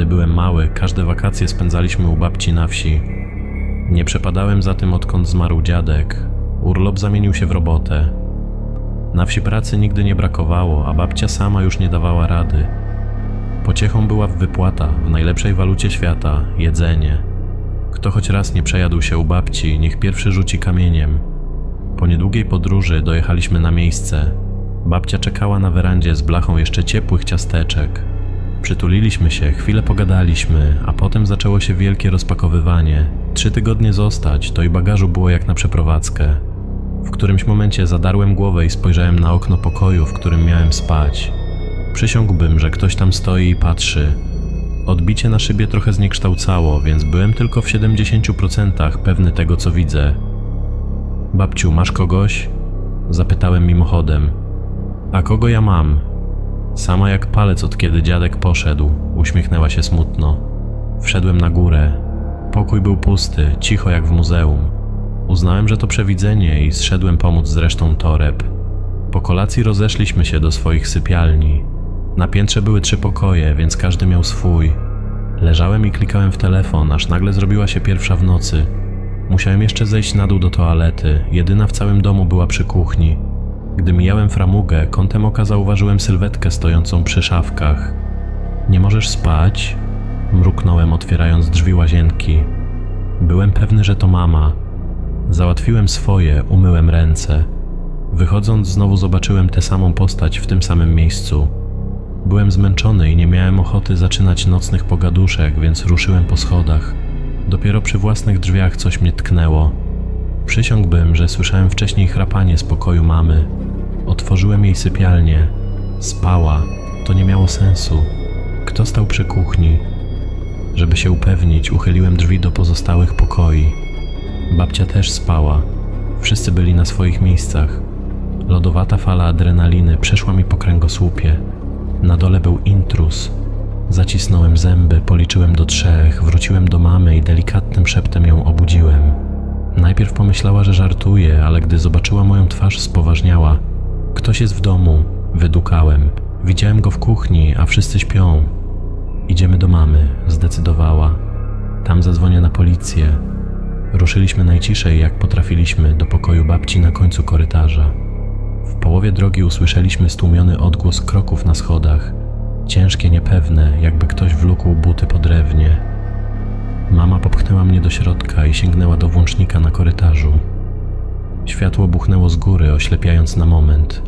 Kiedy byłem mały, każde wakacje spędzaliśmy u babci na wsi. Nie przepadałem za tym, odkąd zmarł dziadek. Urlop zamienił się w robotę. Na wsi pracy nigdy nie brakowało, a babcia sama już nie dawała rady. Pociechą była wypłata w najlepszej walucie świata jedzenie. Kto choć raz nie przejadł się u babci, niech pierwszy rzuci kamieniem. Po niedługiej podróży dojechaliśmy na miejsce. Babcia czekała na werandzie z blachą jeszcze ciepłych ciasteczek. Przytuliliśmy się, chwilę pogadaliśmy, a potem zaczęło się wielkie rozpakowywanie. Trzy tygodnie zostać, to i bagażu było jak na przeprowadzkę. W którymś momencie zadarłem głowę i spojrzałem na okno pokoju, w którym miałem spać. Przysiągłbym, że ktoś tam stoi i patrzy. Odbicie na szybie trochę zniekształcało, więc byłem tylko w 70% pewny tego, co widzę. Babciu, masz kogoś? Zapytałem mimochodem. A kogo ja mam? Sama jak palec od kiedy dziadek poszedł, uśmiechnęła się smutno. Wszedłem na górę. Pokój był pusty, cicho jak w muzeum. Uznałem, że to przewidzenie i zszedłem pomóc z resztą toreb. Po kolacji rozeszliśmy się do swoich sypialni. Na piętrze były trzy pokoje, więc każdy miał swój. Leżałem i klikałem w telefon, aż nagle zrobiła się pierwsza w nocy. Musiałem jeszcze zejść na dół do toalety, jedyna w całym domu była przy kuchni. Gdy mijałem framugę, kątem oka zauważyłem sylwetkę stojącą przy szafkach. Nie możesz spać? Mruknąłem, otwierając drzwi łazienki. Byłem pewny, że to mama. Załatwiłem swoje, umyłem ręce. Wychodząc, znowu zobaczyłem tę samą postać w tym samym miejscu. Byłem zmęczony i nie miałem ochoty zaczynać nocnych pogaduszek, więc ruszyłem po schodach. Dopiero przy własnych drzwiach coś mnie tknęło. Przysiągłbym, że słyszałem wcześniej chrapanie z pokoju mamy. Otworzyłem jej sypialnię. Spała. To nie miało sensu. Kto stał przy kuchni? Żeby się upewnić, uchyliłem drzwi do pozostałych pokoi. Babcia też spała. Wszyscy byli na swoich miejscach. Lodowata fala adrenaliny przeszła mi po kręgosłupie. Na dole był intruz. Zacisnąłem zęby, policzyłem do trzech, wróciłem do mamy i delikatnym szeptem ją obudziłem. Najpierw pomyślała, że żartuję, ale gdy zobaczyła moją twarz, spoważniała. Ktoś jest w domu, wydukałem. Widziałem go w kuchni, a wszyscy śpią. Idziemy do mamy, zdecydowała. Tam zadzwonię na policję. Ruszyliśmy najciszej, jak potrafiliśmy, do pokoju babci na końcu korytarza. W połowie drogi usłyszeliśmy stłumiony odgłos kroków na schodach. Ciężkie, niepewne, jakby ktoś wlókł buty po drewnie. Mama popchnęła mnie do środka i sięgnęła do włącznika na korytarzu. Światło buchnęło z góry, oślepiając na moment.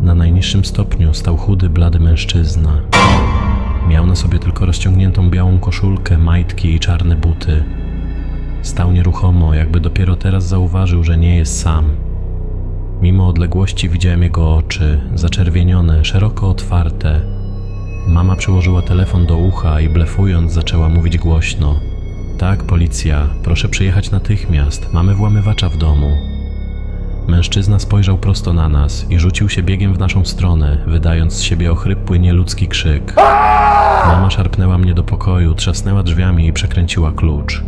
Na najniższym stopniu stał chudy, blady mężczyzna. Miał na sobie tylko rozciągniętą białą koszulkę, majtki i czarne buty. Stał nieruchomo, jakby dopiero teraz zauważył, że nie jest sam. Mimo odległości widziałem jego oczy, zaczerwienione, szeroko otwarte. Mama przyłożyła telefon do ucha i blefując zaczęła mówić głośno. Tak, policja, proszę przyjechać natychmiast, mamy włamywacza w domu. Mężczyzna spojrzał prosto na nas i rzucił się biegiem w naszą stronę, wydając z siebie ochrypły, nieludzki krzyk. Mama szarpnęła mnie do pokoju, trzasnęła drzwiami i przekręciła klucz.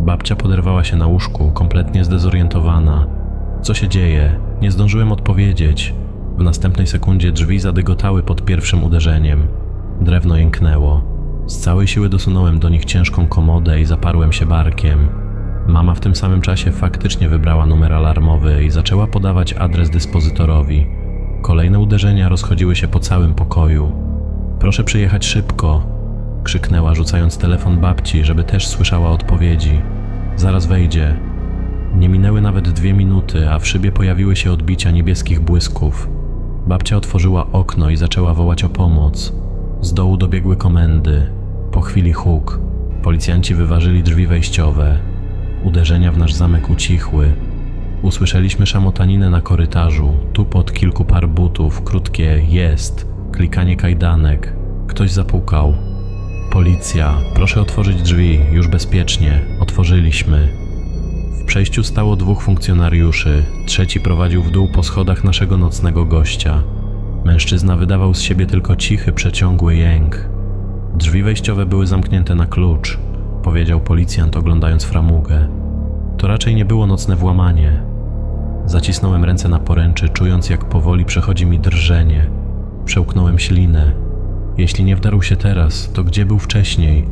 Babcia poderwała się na łóżku, kompletnie zdezorientowana. Co się dzieje? Nie zdążyłem odpowiedzieć. W następnej sekundzie drzwi zadygotały pod pierwszym uderzeniem. Drewno jęknęło. Z całej siły dosunąłem do nich ciężką komodę i zaparłem się barkiem. Mama w tym samym czasie faktycznie wybrała numer alarmowy i zaczęła podawać adres dyspozytorowi. Kolejne uderzenia rozchodziły się po całym pokoju. Proszę przyjechać szybko, krzyknęła, rzucając telefon babci, żeby też słyszała odpowiedzi. Zaraz wejdzie. Nie minęły nawet dwie minuty, a w szybie pojawiły się odbicia niebieskich błysków. Babcia otworzyła okno i zaczęła wołać o pomoc. Z dołu dobiegły komendy. Po chwili huk. Policjanci wyważyli drzwi wejściowe. Uderzenia w nasz zamek ucichły. Usłyszeliśmy szamotaninę na korytarzu, tupot kilku par butów, krótkie jest, klikanie kajdanek. Ktoś zapukał. Policja, proszę otworzyć drzwi, już bezpiecznie. Otworzyliśmy. W przejściu stało dwóch funkcjonariuszy, trzeci prowadził w dół po schodach naszego nocnego gościa. Mężczyzna wydawał z siebie tylko cichy, przeciągły jęk. Drzwi wejściowe były zamknięte na klucz, powiedział policjant, oglądając framugę. To raczej nie było nocne włamanie. Zacisnąłem ręce na poręczy, czując jak powoli przechodzi mi drżenie. Przełknąłem ślinę. Jeśli nie wdarł się teraz, to gdzie był wcześniej?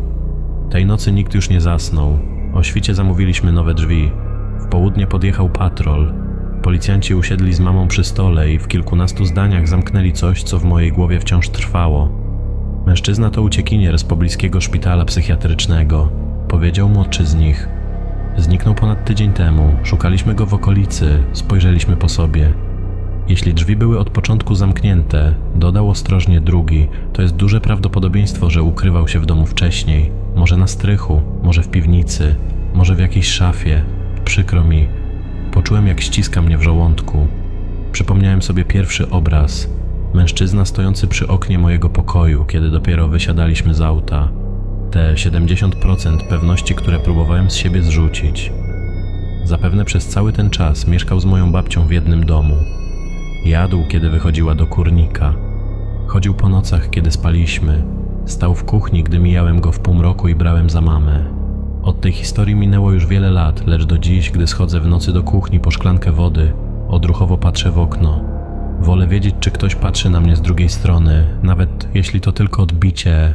Tej nocy nikt już nie zasnął. O świcie zamówiliśmy nowe drzwi. W południe podjechał patrol. Policjanci usiedli z mamą przy stole i w kilkunastu zdaniach zamknęli coś, co w mojej głowie wciąż trwało. Mężczyzna to uciekinier z pobliskiego szpitala psychiatrycznego, powiedział młodszy z nich. Zniknął ponad tydzień temu, szukaliśmy go w okolicy, spojrzeliśmy po sobie. Jeśli drzwi były od początku zamknięte, dodał ostrożnie drugi, to jest duże prawdopodobieństwo, że ukrywał się w domu wcześniej. Może na strychu, może w piwnicy, może w jakiejś szafie. Przykro mi. Poczułem, jak ściska mnie w żołądku. Przypomniałem sobie pierwszy obraz. Mężczyzna stojący przy oknie mojego pokoju, kiedy dopiero wysiadaliśmy z auta. Te 70% pewności, które próbowałem z siebie zrzucić. Zapewne przez cały ten czas mieszkał z moją babcią w jednym domu. Jadł, kiedy wychodziła do kurnika. Chodził po nocach, kiedy spaliśmy. Stał w kuchni, gdy mijałem go w półmroku i brałem za mamę. Od tej historii minęło już wiele lat, lecz do dziś, gdy schodzę w nocy do kuchni po szklankę wody, odruchowo patrzę w okno. Wolę wiedzieć, czy ktoś patrzy na mnie z drugiej strony, nawet jeśli to tylko odbicie.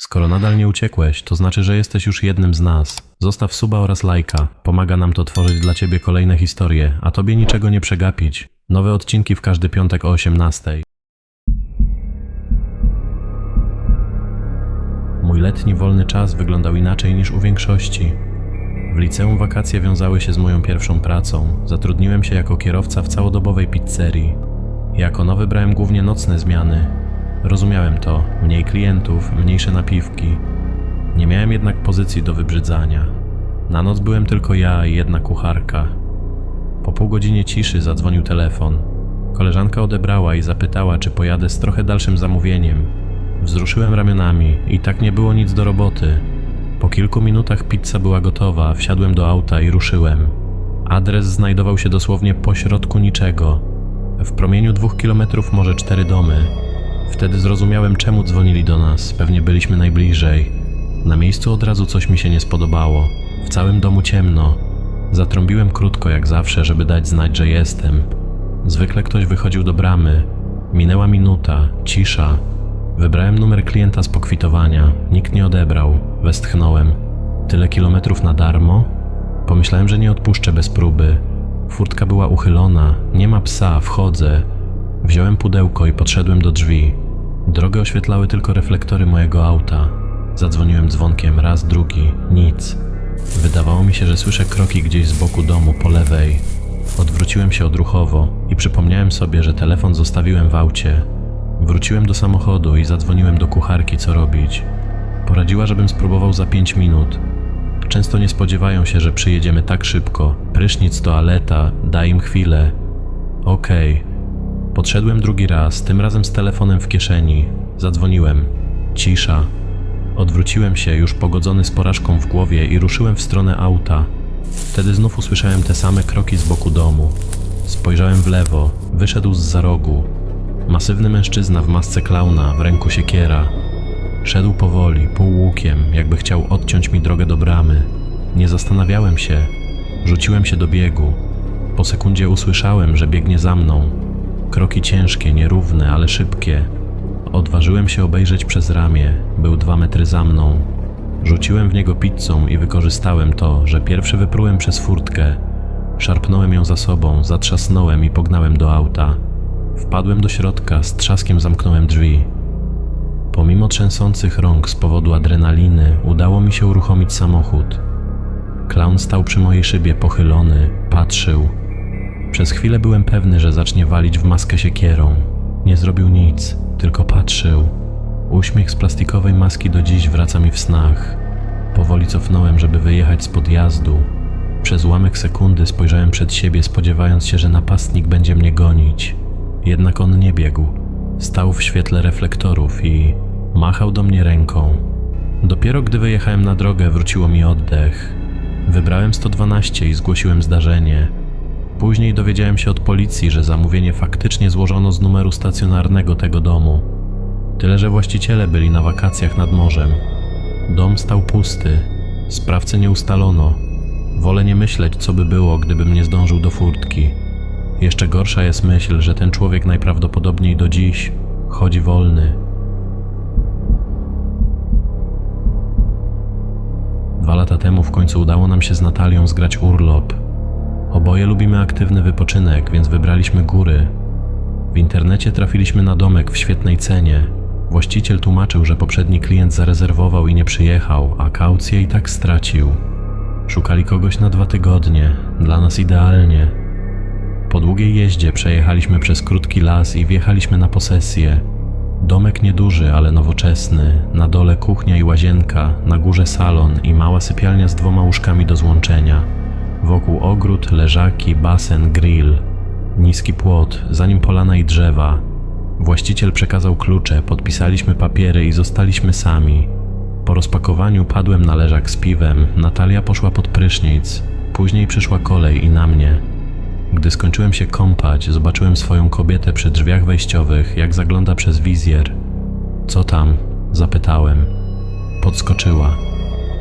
Skoro nadal nie uciekłeś, to znaczy, że jesteś już jednym z nas. Zostaw suba oraz lajka. Pomaga nam to tworzyć dla ciebie kolejne historie, a tobie niczego nie przegapić. Nowe odcinki w każdy piątek o 18. Mój letni wolny czas wyglądał inaczej niż u większości. W liceum wakacje wiązały się z moją pierwszą pracą. Zatrudniłem się jako kierowca w całodobowej pizzerii. Jako nowy brałem głównie nocne zmiany. Rozumiałem to, mniej klientów, mniejsze napiwki. Nie miałem jednak pozycji do wybrzydzania. Na noc byłem tylko ja i jedna kucharka. Po pół godzinie ciszy zadzwonił telefon. Koleżanka odebrała i zapytała, czy pojadę z trochę dalszym zamówieniem. Wzruszyłem ramionami i tak nie było nic do roboty. Po kilku minutach pizza była gotowa, wsiadłem do auta i ruszyłem. Adres znajdował się dosłownie pośrodku niczego. W promieniu dwóch kilometrów może cztery domy. Wtedy zrozumiałem, czemu dzwonili do nas, pewnie byliśmy najbliżej. Na miejscu od razu coś mi się nie spodobało. W całym domu ciemno. Zatrąbiłem krótko jak zawsze, żeby dać znać, że jestem. Zwykle ktoś wychodził do bramy. Minęła minuta, cisza. Wybrałem numer klienta z pokwitowania. Nikt nie odebrał. Westchnąłem. Tyle kilometrów na darmo? Pomyślałem, że nie odpuszczę bez próby. Furtka była uchylona. Nie ma psa, wchodzę. Wziąłem pudełko i podszedłem do drzwi. Drogę oświetlały tylko reflektory mojego auta. Zadzwoniłem dzwonkiem raz, drugi, nic. Wydawało mi się, że słyszę kroki gdzieś z boku domu po lewej. Odwróciłem się odruchowo i przypomniałem sobie, że telefon zostawiłem w aucie. Wróciłem do samochodu i zadzwoniłem do kucharki, co robić. Poradziła, żebym spróbował za pięć minut. Często nie spodziewają się, że przyjedziemy tak szybko. Prysznic, toaleta, daj im chwilę. Okej. Podszedłem drugi raz, tym razem z telefonem w kieszeni. Zadzwoniłem. Cisza. Odwróciłem się, już pogodzony z porażką w głowie i ruszyłem w stronę auta. Wtedy znów usłyszałem te same kroki z boku domu. Spojrzałem w lewo, wyszedł z za rogu. Masywny mężczyzna w masce klauna, w ręku siekiera. Szedł powoli, półłukiem, jakby chciał odciąć mi drogę do bramy. Nie zastanawiałem się. Rzuciłem się do biegu. Po sekundzie usłyszałem, że biegnie za mną. Kroki ciężkie, nierówne, ale szybkie. Odważyłem się obejrzeć przez ramię. Był dwa metry za mną. Rzuciłem w niego pizzą i wykorzystałem to, że pierwszy wyprułem przez furtkę. Szarpnąłem ją za sobą, zatrzasnąłem i pognałem do auta. Wpadłem do środka, z trzaskiem zamknąłem drzwi. Pomimo trzęsących rąk z powodu adrenaliny, udało mi się uruchomić samochód. Klaun stał przy mojej szybie pochylony, patrzył. Przez chwilę byłem pewny, że zacznie walić w maskę siekierą. Nie zrobił nic, tylko patrzył. Uśmiech z plastikowej maski do dziś wraca mi w snach. Powoli cofnąłem, żeby wyjechać z podjazdu. Przez ułamek sekundy spojrzałem przed siebie, spodziewając się, że napastnik będzie mnie gonić. Jednak on nie biegł. Stał w świetle reflektorów i machał do mnie ręką. Dopiero gdy wyjechałem na drogę, wróciło mi oddech. Wybrałem 112 i zgłosiłem zdarzenie. Później dowiedziałem się od policji, że zamówienie faktycznie złożono z numeru stacjonarnego tego domu. Tyle, że właściciele byli na wakacjach nad morzem. Dom stał pusty. Sprawcy nie ustalono. Wolę nie myśleć, co by było, gdybym nie zdążył do furtki. Jeszcze gorsza jest myśl, że ten człowiek najprawdopodobniej do dziś chodzi wolny. Dwa lata temu w końcu udało nam się z Natalią zgrać urlop. Oboje lubimy aktywny wypoczynek, więc wybraliśmy góry. W internecie trafiliśmy na domek w świetnej cenie. Właściciel tłumaczył, że poprzedni klient zarezerwował i nie przyjechał, a kaucję i tak stracił. Szukali kogoś na dwa tygodnie, dla nas idealnie, po długiej jeździe przejechaliśmy przez krótki las i wjechaliśmy na posesję. Domek nieduży, ale nowoczesny. Na dole kuchnia i łazienka, na górze salon i mała sypialnia z dwoma łóżkami do złączenia. Wokół ogród, leżaki, basen, grill. Niski płot, za nim polana i drzewa. Właściciel przekazał klucze, podpisaliśmy papiery i zostaliśmy sami. Po rozpakowaniu padłem na leżak z piwem, Natalia poszła pod prysznic. Później przyszła kolej i na mnie. Gdy skończyłem się kąpać, zobaczyłem swoją kobietę przy drzwiach wejściowych, jak zagląda przez wizjer. Co tam? Zapytałem. Podskoczyła.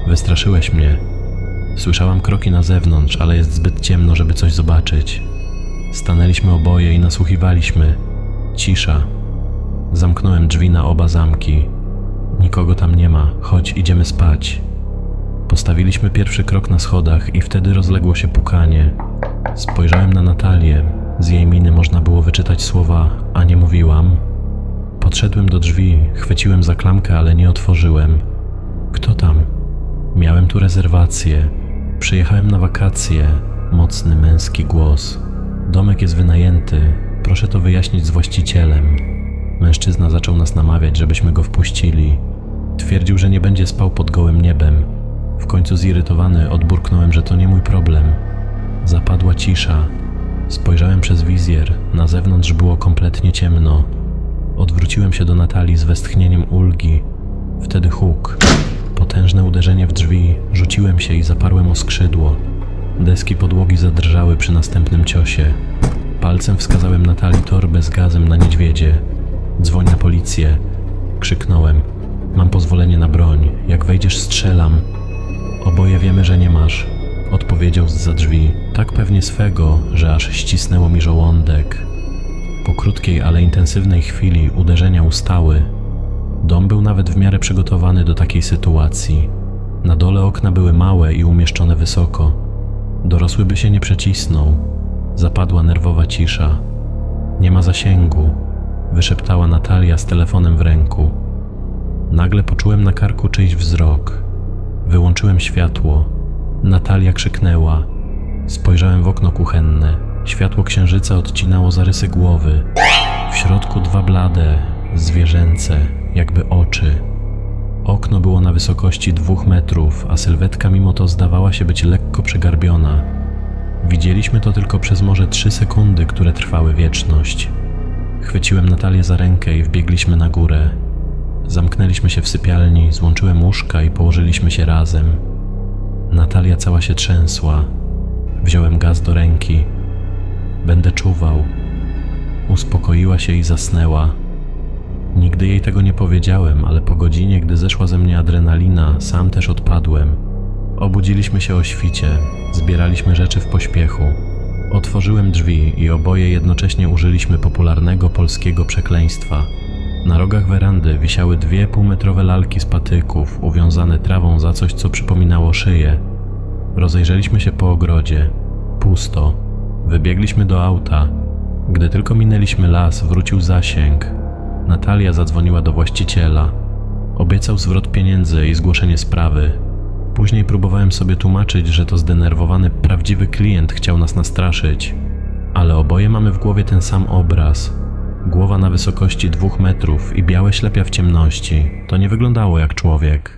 Wystraszyłeś mnie. Słyszałam kroki na zewnątrz, ale jest zbyt ciemno, żeby coś zobaczyć. Stanęliśmy oboje i nasłuchiwaliśmy. Cisza. Zamknąłem drzwi na oba zamki. Nikogo tam nie ma, chodź, idziemy spać. Postawiliśmy pierwszy krok na schodach i wtedy rozległo się pukanie. Spojrzałem na Natalię. Z jej miny można było wyczytać słowa, a nie mówiłam. Podszedłem do drzwi, chwyciłem za klamkę, ale nie otworzyłem. Kto tam? Miałem tu rezerwację. Przyjechałem na wakacje. Mocny męski głos. Domek jest wynajęty. Proszę to wyjaśnić z właścicielem. Mężczyzna zaczął nas namawiać, żebyśmy go wpuścili. Twierdził, że nie będzie spał pod gołym niebem. W końcu zirytowany odburknąłem, że to nie mój problem. Zapadła cisza. Spojrzałem przez wizjer. Na zewnątrz było kompletnie ciemno. Odwróciłem się do Natalii z westchnieniem ulgi. Wtedy huk. Potężne uderzenie w drzwi. Rzuciłem się i zaparłem o skrzydło. Deski podłogi zadrżały przy następnym ciosie. Palcem wskazałem Natalii torbę z gazem na niedźwiedzie. Dzwoń na policję. Krzyknąłem. Mam pozwolenie na broń. Jak wejdziesz, strzelam. Oboje wiemy, że nie masz. Odpowiedział zza drzwi, tak pewnie swego, że aż ścisnęło mi żołądek. Po krótkiej, ale intensywnej chwili uderzenia ustały. Dom był nawet w miarę przygotowany do takiej sytuacji. Na dole okna były małe i umieszczone wysoko. Dorosły by się nie przecisnął. Zapadła nerwowa cisza. Nie ma zasięgu, wyszeptała Natalia z telefonem w ręku. Nagle poczułem na karku czyjś wzrok. Wyłączyłem światło. Natalia krzyknęła. Spojrzałem w okno kuchenne. Światło księżyca odcinało zarysy głowy. W środku dwa blade, zwierzęce, jakby oczy. Okno było na wysokości dwóch metrów, a sylwetka mimo to zdawała się być lekko przegarbiona. Widzieliśmy to tylko przez może trzy sekundy, które trwały wieczność. Chwyciłem Natalię za rękę i wbiegliśmy na górę. Zamknęliśmy się w sypialni, złączyłem łóżka i położyliśmy się razem. Natalia cała się trzęsła. Wziąłem gaz do ręki. Będę czuwał. Uspokoiła się i zasnęła. Nigdy jej tego nie powiedziałem, ale po godzinie, gdy zeszła ze mnie adrenalina, sam też odpadłem. Obudziliśmy się o świcie, zbieraliśmy rzeczy w pośpiechu. Otworzyłem drzwi i oboje jednocześnie użyliśmy popularnego polskiego przekleństwa. Na rogach werandy wisiały dwie półmetrowe lalki z patyków, uwiązane trawą za coś, co przypominało szyję. Rozejrzeliśmy się po ogrodzie. Pusto. Wybiegliśmy do auta. Gdy tylko minęliśmy las, wrócił zasięg. Natalia zadzwoniła do właściciela. Obiecał zwrot pieniędzy i zgłoszenie sprawy. Później próbowałem sobie tłumaczyć, że to zdenerwowany prawdziwy klient chciał nas nastraszyć. Ale oboje mamy w głowie ten sam obraz. Głowa na wysokości dwóch metrów i białe ślepia w ciemności. To nie wyglądało jak człowiek.